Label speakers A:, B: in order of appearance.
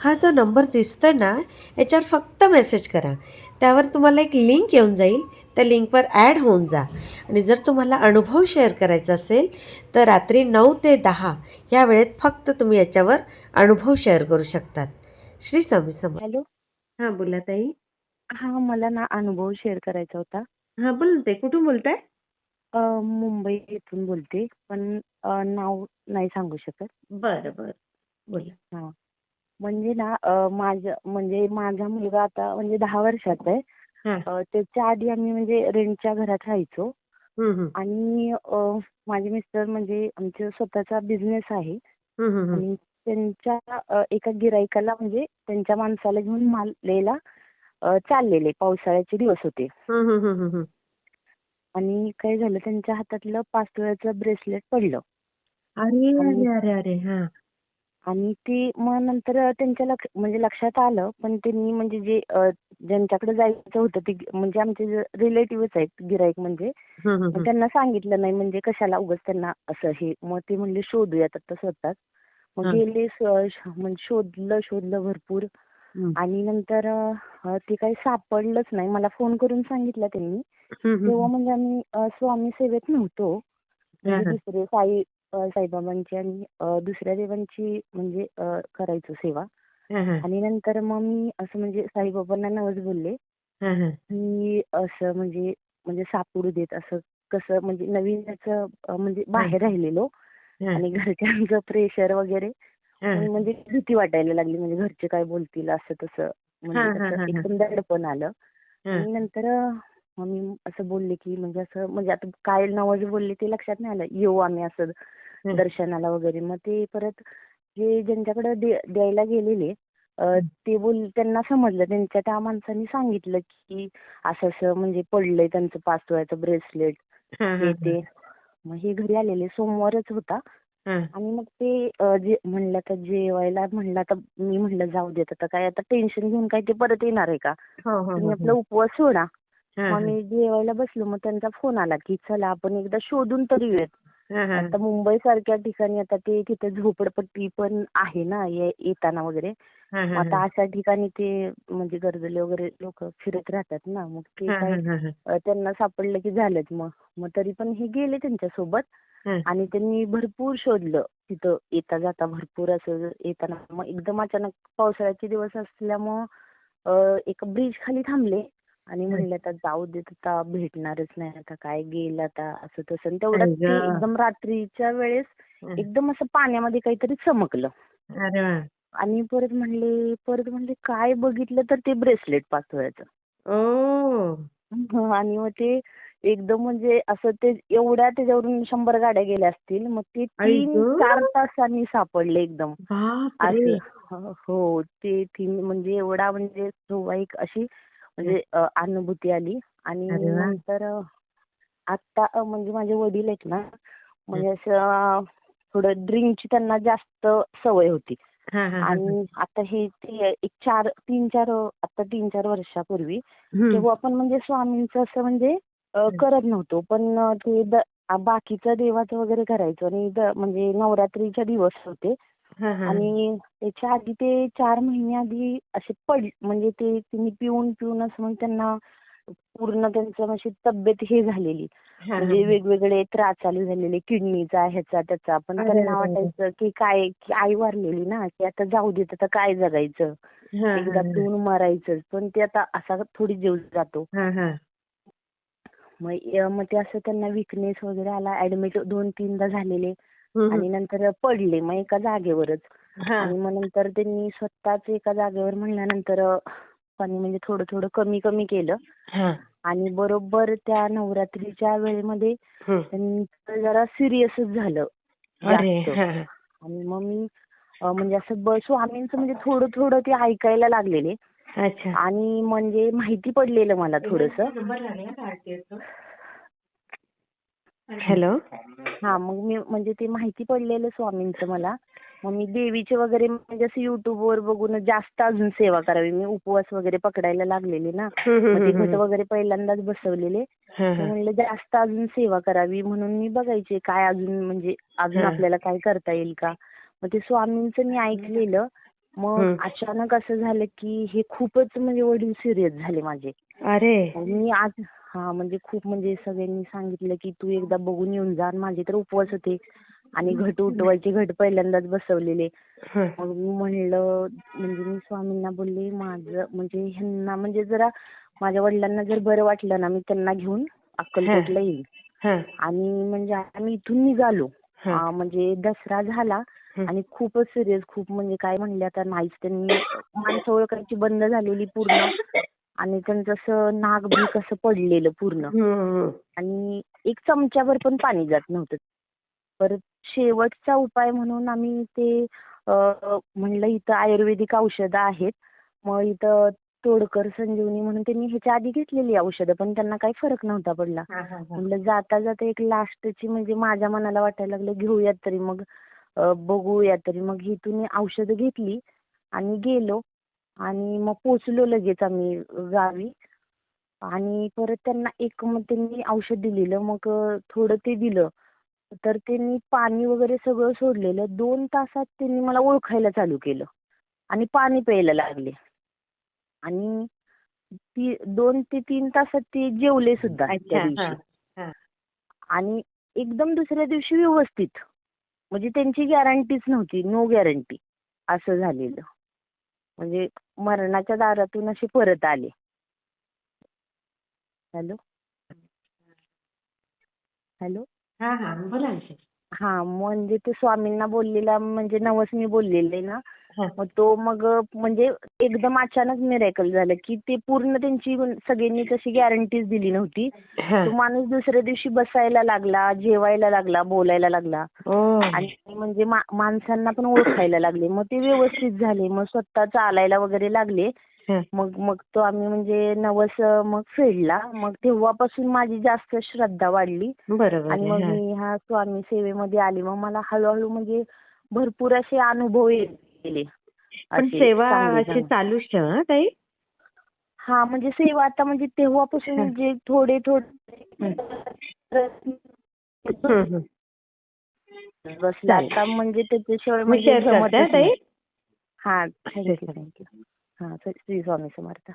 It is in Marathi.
A: हा जो नंबर दिसतोय ना याच्यावर फक्त मेसेज करा. त्यावर तुम्हाला एक लिंक येऊन जाईल. त्या लिंकवर ॲड होऊन जा. आणि जर तुम्हाला अनुभव शेअर करायचा असेल तर रात्री नऊ ते दहा या वेळेत फक्त तुम्ही याच्यावर अनुभव शेअर करू शकतात. श्री स्वामी समर्थ.
B: हॅलो.
A: हां बोला ताई.
B: हा मला ना अनुभव शेअर करायचा होता.
A: हां बोलते कुठून बोलताय?
B: अ, मुंबई येथून बोलते. पण अ, नाव नाही सांगू शकत.
A: बरं बरं. बोला.
B: म्हणजे ना माझं म्हणजे माझा मुलगा आता म्हणजे दहा वर्षाचा आहे. त्याच्या आधी आम्ही म्हणजे रेंटच्या घरात राहायचो. आणि माझे मिस्टर म्हणजे आमचा स्वतःचा बिझनेस आहे. आणि त्यांच्या एका गिराईकाला म्हणजे त्यांच्या माणसाला घेऊन माल द्यायला चाललेले पावसाळ्याचे दिवस होते. आणि काय झालं त्यांच्या हातातलं पाच तोळ्याचं ब्रेसलेट पडलं.
A: अरे
B: आणि-
A: अरे अरे
B: आणि ते मग नंतर त्यांच्या लक्ष म्हणजे लक्षात आलं पण त्यांनी म्हणजे जे ज्यांच्याकडे जायचं होतं ते म्हणजे आमचे रिलेटिव्हच आहेत गिराईक म्हणजे. त्यांना सांगितलं नाही म्हणजे कशाला उगाच त्यांना असं हे मग ते म्हणले शोधूयात आता स्वतःच मग. गेले म्हणजे शोधलं शोधलं भरपूर. आणि नंतर ते काही सापडलंच नाही मला फोन करून सांगितलं त्यांनी तेव्हा. म्हणजे आम्ही स्वामी सेवेत नव्हतो म्हणजे. दुसरे साई साईबाबांची आणि दुसऱ्या देवांची म्हणजे करायचो सेवा. आणि नंतर मग मी असं म्हणजे साईबाबांना नवस बोलले. की असं म्हणजे म्हणजे सापडू देत असं कसं म्हणजे नवीन याचं अ, म्हणजे बाहेर राहिलेलो. आणि घरच्यांचं प्रेशर वगैरे म्हणजे भीती वाटायला लागली म्हणजे घरचे काय बोलतील असं तसं म्हणजे. एकदम दडपण आलं. आणि नंतर मग मी असं बोलले की म्हणजे असं म्हणजे आता काय नवस बोलले ते लक्षात नाही आलं. येऊ आम्ही असं. दर्शनाला वगैरे. मग ते परत जे ज्यांच्याकडे द्यायला गेलेले ते बोल त्यांना समजलं. त्यांच्या त्या माणसांनी सांगितलं की असं असं म्हणजे पडलंय त्यांचं पाच तोळ्याचं ब्रेसलेट.
A: हां,
B: ते. मग हे घरी आलेले. सोमवारच होता. आणि मग ते जे म्हणलं तर जेवायला म्हणलं तर मी म्हणलं जाऊ देत. आता काय आता टेन्शन घेऊन काय ते परत येणार आहे का?
A: हो, हो,
B: तुम्ही
A: हो.
B: आपला उपवास सोडा. मग. मी जेवायला बसलो मग त्यांचा फोन आला की चला आपण एकदा शोधून तरी येऊयात. आता मुंबई सारख्या ठिकाणी आता ते तिथे झोपडपट्टी पण आहे ना येताना वगैरे आता. अशा ठिकाणी ते म्हणजे गरजले वगैरे लोक फिरत राहतात ना मग ते काय त्यांना सापडलं की झालंच मग मग तरी पण हे गेले त्यांच्यासोबत
A: हां.
B: आणि त्यांनी भरपूर शोधलं तिथं येता जाता भरपूर असं येताना मग एकदम अचानक पावसाळ्याचे दिवस असल्यामुळं एका ब्रिज खाली थांबले आणि म्हणले आता जाऊ देत आता भेटणारच नाही आता काय गेलं आता असं तसं आणि तेवढ्यात ते. एकदम रात्रीच्या वेळेस
A: हं.
B: एकदम असं पाण्यामध्ये काहीतरी चमकलं
A: अरे वा.
B: आणि परत म्हणले परत म्हणले काय बघितलं तर ते ब्रेसलेट पाच तोळ्याचं
A: ओ.
B: हं, आणि मग ते एकदम म्हणजे असं ते एवढ्या त्याच्यावरून शंभर गाड्या गेल्या असतील मग ते
A: आई
B: तीन
A: गं.
B: चार तासांनी सापडले एकदम
A: बापरे.
B: असं हो ते तीन म्हणजे एवढा म्हणजे स्वाभाविक अशी म्हणजे अनुभूती आली आणि. नंतर आता म्हणजे माझे वडील आहेत ना म्हणजे असं थोडं ड्रिंकची त्यांना जास्त सवय होती. आणि आता हे ते एक चार तीन चार आता तीन चार वर्षापूर्वी. तेव्हा आपण म्हणजे स्वामींचं असं म्हणजे. करत नव्हतो पण ते बाकीचं देवाचं वगैरे करायचो आणि म्हणजे नवरात्रीचे दिवस होते. आणि त्याच्या आधी ते चार महिने आधी असे पड म्हणजे ते त्यांनी पिऊन पिऊन असं मग त्यांना पूर्ण त्यांचं अशी तब्येत हे झालेली. म्हणजे. वेगवेगळे त्रास चालू झालेले किडनीचा ह्याचा त्याचा. पण त्यांना. वाटायचं की काय की आई वारलेली ना की आता जाऊ देत आता काय जगायचं? एकदा पिऊन मरायचंच पण ते आता असा थोडी जीव जातो. मग मग ते असं त्यांना विकनेस वगैरे आला. ऍडमिट दोन तीनदा झालेले. आणि नंतर पडले मग एका जागेवरच. आणि मग नंतर त्यांनी स्वतःच एका जागेवर म्हणल्यानंतर पाणी म्हणजे थोडं थोडं कमी कमी केलं
A: हां.
B: आणि बरोबर त्या नवरात्रीच्या वेळेमध्ये. त्यांचं जरा सिरियसच झालं
A: अरे
B: जास्त. आणि मग मी म्हणजे असं स्वामींचं म्हणजे थोडं थोडं ते ऐकायला लागलेले. आणि म्हणजे माहिती पडलेलं मला थोडंसं. हा मग मी म्हणजे ते माहिती पडलेलं स्वामींचं मला. मग मी देवीचे वगैरे म्हणजे असं युट्यूबवर बघून जास्त अजून सेवा करावी. मी उपवास वगैरे पकडायला लागलेले ना. मग ते घट. वगैरे पहिल्यांदाच बसवलेले. म्हणलं जास्त अजून सेवा करावी म्हणून मी बघायचे काय अजून म्हणजे अजून. आपल्याला काय करता येईल का. मग ते स्वामींचं मी ऐकलेलं. मग. अचानक असं झालं की हे खूपच म्हणजे वडील सिरियस झाले माझे.
A: अरे.
B: मी आज हा म्हणजे खूप म्हणजे सगळ्यांनी सांगितलं की तू एकदा बघून येऊन जा. आणि माझे तर उपवास होते. आणि घट उठवायचे घट पहिल्यांदाच बसवलेले. मग मी म्हणलं म्हणजे मी स्वामींना बोलले माझं म्हणजे ह्यांना म्हणजे जरा माझ्या वडिलांना जर बरं वाटलं ना मी त्यांना घेऊन अक्कलकोटला येईल
A: हं.
B: आणि म्हणजे आम्ही इथून निघालो. म्हणजे दसरा झाला. आणि खूपच सिरियस खूप म्हणजे काय म्हणले आता नाहीच त्यांनी माणसं ओळखायची बंद झालेली पूर्ण आणि त्यांचं असं नाक बीक असं पडलेलं पूर्ण. आणि एक चमच्याभर पण पाणी जात नव्हतं परत शेवटचा उपाय म्हणून आम्ही ते म्हणलं इथं आयुर्वेदिक औषधं आहेत मग इथं तोडकर संजीवनी म्हणून त्यांनी ह्याच्या आधी घेतलेली औषधं पण त्यांना काही फरक नव्हता पडला. म्हणलं जाता जाता एक लास्टची म्हणजे माझ्या मनाला वाटायला लागलं घेऊयात तरी मग बघूया तरी. मग इथून औषधं घेतली आणि गेलो आणि मग पोचलो लगेच आम्ही गावी. आणि परत त्यांना एक मग त्यांनी औषध दिलेलं मग थोडं ते दिलं. तर त्यांनी पाणी वगैरे सगळं सोडलेलं. दोन तासात त्यांनी मला ओळखायला चालू केलं आणि पाणी प्यायला लागले. आणि ती दोन ते तीन तासात ते जेवले सुद्धा त्या दिवशी. आणि एकदम दुसऱ्या दिवशी व्यवस्थित. म्हणजे त्यांची गॅरंटीच नव्हती नो गॅरंटी असं झालेलं. म्हणजे मरणाच्या दारातून असे परत आले. हॅलो? हॅलो?
A: हा हा बोला ना
B: हा म्हणजे ते स्वामींना बोललेला म्हणजे नवस मी बोललेले ना. मग तो मग म्हणजे एकदम अचानक मिरॅकल झालं की ते पूर्ण त्यांची सगळ्यांनी तशी गॅरंटीच दिली नव्हती. तो माणूस दुसऱ्या दिवशी बसायला लागला जेवायला लागला बोलायला लागला. आणि म्हणजे माणसांना पण ओळखायला लागले मग ते व्यवस्थित झाले मग स्वतः चालायला वगैरे लागले. मग मग तो आम्ही म्हणजे नवस मग फेडला मग तेव्हापासून माझी जास्त श्रद्धा वाढली
A: बरोबर
B: आणि. मग. मी ह्या स्वामी सेवेमध्ये आली मग मला हळूहळू म्हणजे भरपूर असे अनुभव येत गेले
A: पण सेवा अशी. चालूच ठेव हं ताई
B: हा म्हणजे सेवा आता म्हणजे तेव्हापासून. जे थोडे थोडे. बसला. आता म्हणजे त्याच्याशिवाय म्हणजे
A: हं.
B: हा थँक्यू. थँक्यू हा श्री स्वामी समर्थ